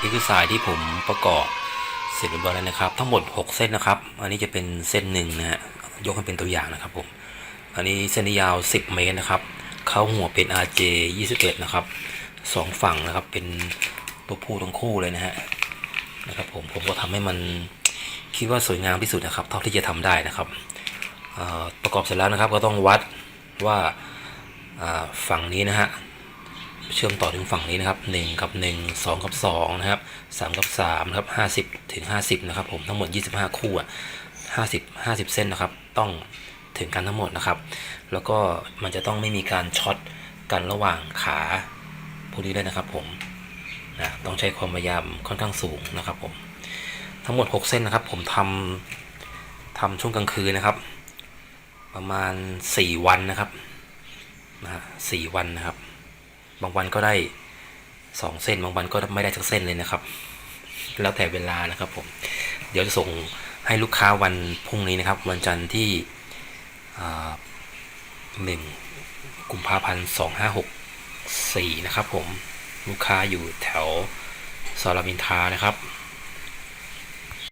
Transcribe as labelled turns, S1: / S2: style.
S1: นี่คือสายที่ผมประกอบเสร็จเรียบร้อยแล้วนะครับ ทั้งหมด 6 เส้นนะครับ อันนี้จะเป็นเส้นหนึ่งนะฮะยกให้เป็นตัวอย่างนะครับผมอันนี้เส้นยาว 10 เมตรนะครับ เข้าหัวเป็น RJ 21 นะครับสองฝั่งนะครับเป็นตัวผู้ทั้งคู่เลยนะฮะนะครับผมผมก็ทำให้มันคิดว่าสวยงามที่สุดนะครับ เท่าที่จะทำได้นะครับประกอบเสร็จแล้วนะครับก็ต้องวัดว่าฝั่งนี้นะฮะ เชื่อมต่อถึงฝั่งนี้นะครับ1กับ 1 2 กับ2นะครับ3 กับ3นะครับ50 ถึง 50 นะครับผมทั้งหมด 25 คู่อะ50 50 เส้นนะครับ ต้องถึงกันทั้งหมดนะครับ แล้วก็มันจะต้องไม่มีการช็อตกันระหว่างขาพวกนี้ด้วยนะครับผมนะต้องใช้ความพยายามค่อนข้างสูงนะครับผมทั้งหมด 6 เส้นนะครับ ผมทำทำช่วงกลางคืนนะครับ ประมาณ 4 วันนะครับนะฮะสี่วันนะครับ บางวันก็ได้สองเส้น บางวันก็ไม่ได้สักเส้นเลยนะครับ แล้วแต่เวลานะครับผม เดี๋ยวจะส่งให้ลูกค้าวันพรุ่งนี้นะครับ วันจันทร์ที่หนึ่งกุมภาพันธ์สองห้าหกสี่นะครับผม ลูกค้าอยู่แถวซอยรามอินทานะครับ